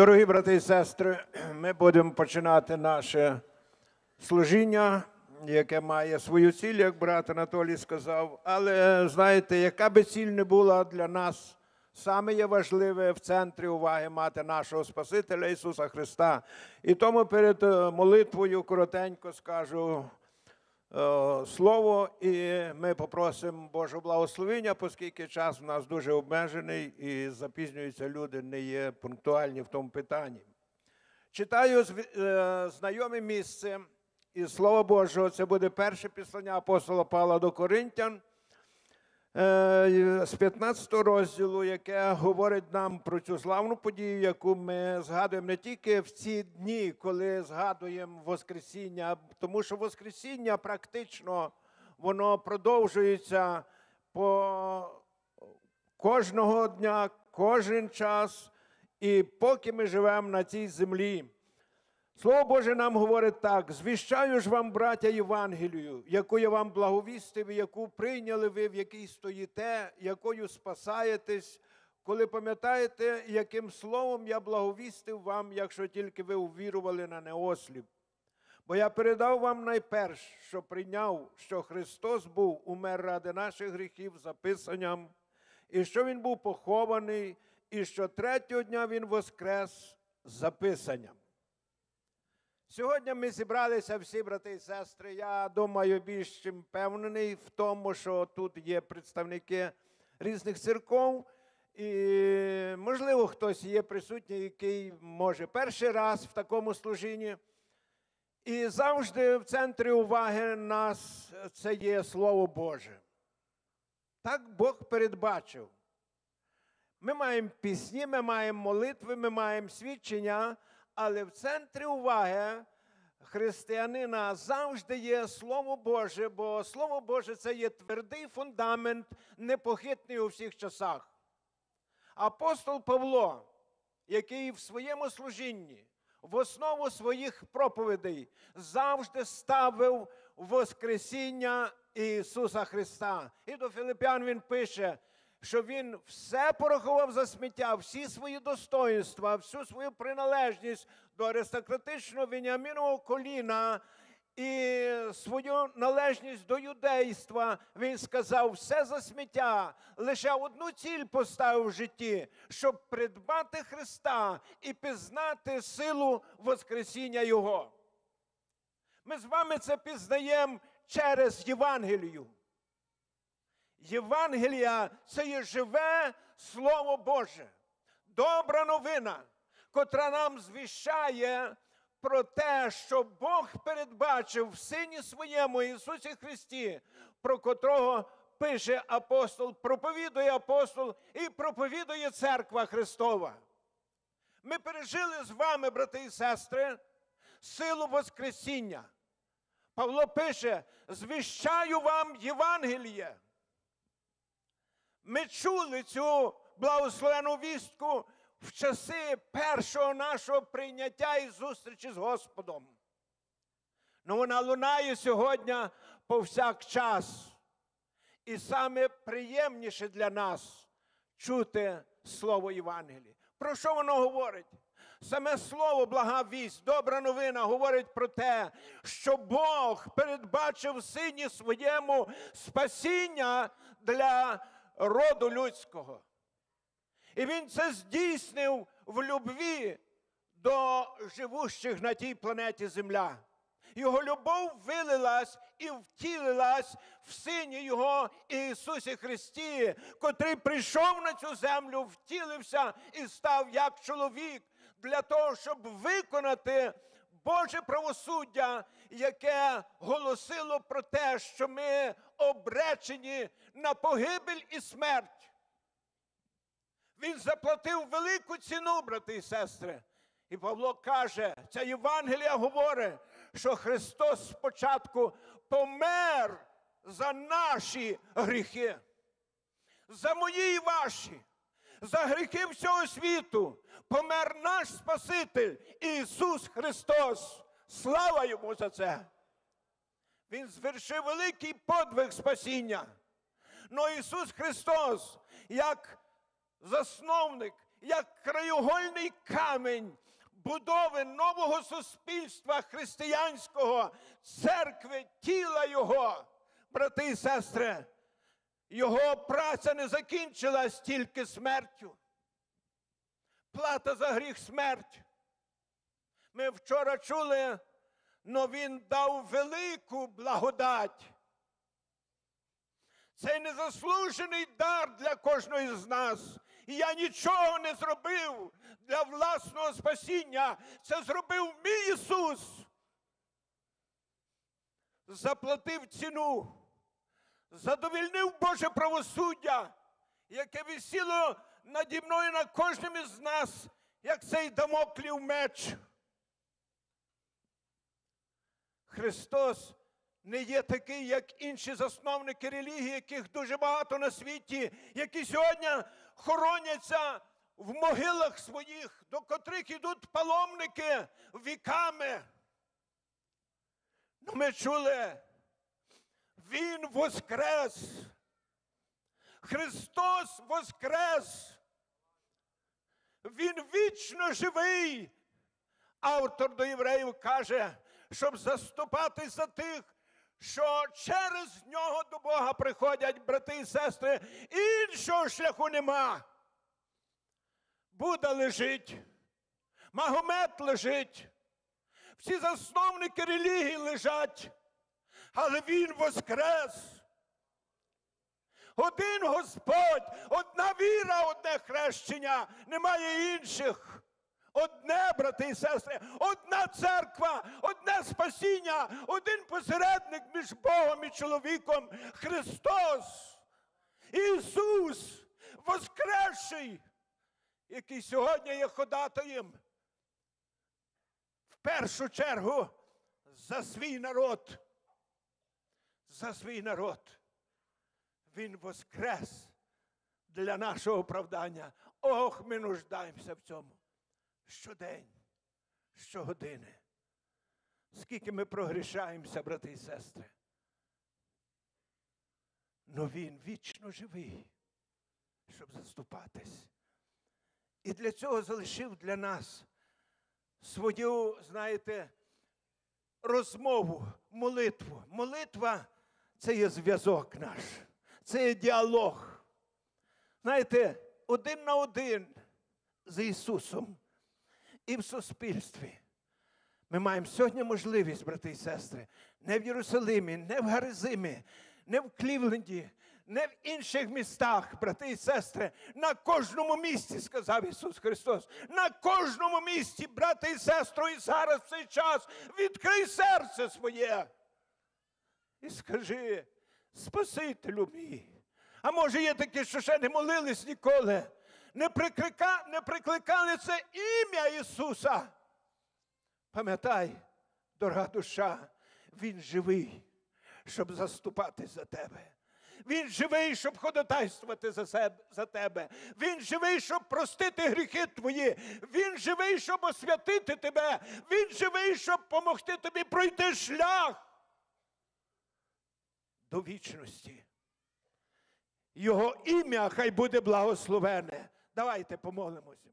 Дорогі брати і сестри, ми будемо починати наше служіння, яке має свою ціль, як брат Анатолій сказав. Але знаєте, яка би ціль не була для нас, саме є важливе в центрі уваги мати нашого Спасителя Ісуса Христа. І тому перед е, молитвою коротенько скажу слово, і ми попросимо Божого благословення, оскільки час у нас дуже обмежений і запізнюються люди, не є пунктуальні в тому питанні. Читаю е, знайоме місце і Слова Божого. Це буде перше післання апостола Павла до Коринтян е, з 15 розділу, яке говорить нам про цю славну подію, яку ми згадуємо не тільки в ці дні, коли згадуємо Воскресіння, тому що Воскресіння практично воно продовжується по кожного дня, кожен час, і поки ми живемо на цій землі. Слово Боже нам говорить так: звіщаю ж вам, браття, Євангелію, яку я вам благовістив, яку прийняли ви, в якій стоїте, якою спасаєтесь, коли пам'ятаєте, яким словом я благовістив вам, якщо тільки ви увірували на неосліп. Бо я передав вам найперш, що прийняв, що Христос був умер ради наших гріхів записанням, і що Він був похований, і що третього дня Він воскрес записанням. Сьогодні ми зібралися всі брати і сестри. Я думаю, більш чим впевнений в тому, що тут є представники різних церков. І, можливо, хтось є присутній, який може перший раз в такому служінні. І завжди в центрі уваги нас це є Слово Боже. Так Бог передбачив. Ми маємо пісні, ми маємо молитви, ми маємо свідчення, але в центрі уваги християнина завжди є Слово Боже, бо Слово Боже це є твердий фундамент, непохитний у всіх часах. Апостол Павло, який в своєму служінні, в основу своїх проповідей завжди ставив Воскресіння Ісуса Христа. І до Филиппян він пише, що він все порахував за сміття, всі свої достоїнства, всю свою приналежність до аристократичного Веніамінового коліна і свою належність до юдейства. Він сказав, все за сміття, лише одну ціль поставив в житті, щоб придбати Христа і пізнати силу Воскресіння Його. Ми з вами це пізнаємо через Євангелію. Євангелія це є живе Слово Боже, добра новина, котра нам звіщає про те, що Бог передбачив в Сині своєму Ісусі Христі, про котрого пише апостол, проповідує апостол і проповідує церква Христова. Ми пережили з вами, брати і сестри, силу Воскресіння. Павло пише: звіщаю вам Євангеліє. Ми чули цю благословену вістку в часи першого нашого прийняття і зустрічі з Господом. Ну вона лунає сьогодні повсякчас. І саме приємніше для нас чути слово Євангелії. Про що воно говорить? Саме слово, блага вість, добра новина говорить про те, що Бог передбачив сині своєму спасіння для роду людського. І він це здійснив в любві до живущих на тій планеті Земля. Його любов вилилась і втілилась в Сині Його Ісусі Христі, котрий прийшов на цю землю, втілився і став як чоловік для того, щоб виконати Боже правосуддя, яке голосило про те, що ми обречені на погибель і смерть. Він заплатив велику ціну, брати і сестри. І Павло каже, ця Євангелія говорить, що Христос спочатку помер за наші гріхи, за мої і ваші, за гріхи всього світу. Помер наш Спаситель Ісус Христос. Слава йому за це! Він звершив великий подвиг спасіння. Но Ісус Христос, як засновник, як краєугольний камінь будови нового суспільства християнського, церкви, тіла Його, брати і сестри, його праця не закінчилась тільки смертю. Плата за гріх смерть. Ми вчора чули, но він дав велику благодать. Це незаслужений дар для кожного з нас. І я нічого не зробив для власного спасіння. Це зробив мій Ісус. Заплатив ціну, задовільнив Боже правосуддя, яке висіло наді мною на кожним із нас, як цей дамоклів меч. Христос не є такий, як інші засновники релігії, яких дуже багато на світі, які сьогодні хороняться в могилах своїх, до котрих ідуть паломники віками. Ну, ми чули, Він воскрес. Христос воскрес. Він вічно живий. Автор до євреїв каже, щоб заступатись за тих, що через нього до Бога приходять брати і сестри, іншого шляху нема. Буда лежить, Магомед лежить, всі засновники релігії лежать, але Він воскрес. Один Господь, одна віра, одне хрещення, немає інших. Одне, брати і сестри, одна церква, одне спасіння, один посередник між Богом і чоловіком Христос, Ісус, воскресший, який сьогодні є ходатаєм. В першу чергу за свій народ. За свій народ. Він воскрес для нашого оправдання. Ох, ми нуждаємося в цьому. Щодень, щогодини. Скільки ми прогрішаємося, брати і сестри. Но він вічно живий, щоб заступатись. І для цього залишив для нас свою, знаєте, розмову, молитву. Молитва це є зв'язок наш, це є діалог. Знаєте, один на один з Ісусом і в суспільстві. Ми маємо сьогодні можливість, брати і сестри, не в Єрусалимі, не в Гаризимі, не в Клівленді, не в інших містах, брати і сестри, на кожному місці, сказав Ісус Христос, на кожному місці, брати і сестри, і зараз в цей час відкрий серце своє. І скажи, Спасителю мій. А може є такі, що ще не молились ніколи, не, приклика, не прикликали це ім'я Ісуса. Пам'ятай, дорога душа, Він живий, щоб заступати за тебе. Він живий, щоб ходатайствувати за себе, за тебе. Він живий, щоб простити гріхи твої. Він живий, щоб освятити тебе. Він живий, щоб допомогти тобі пройти шлях до вічності. Його ім'я хай буде благословене. Давайте помолимося.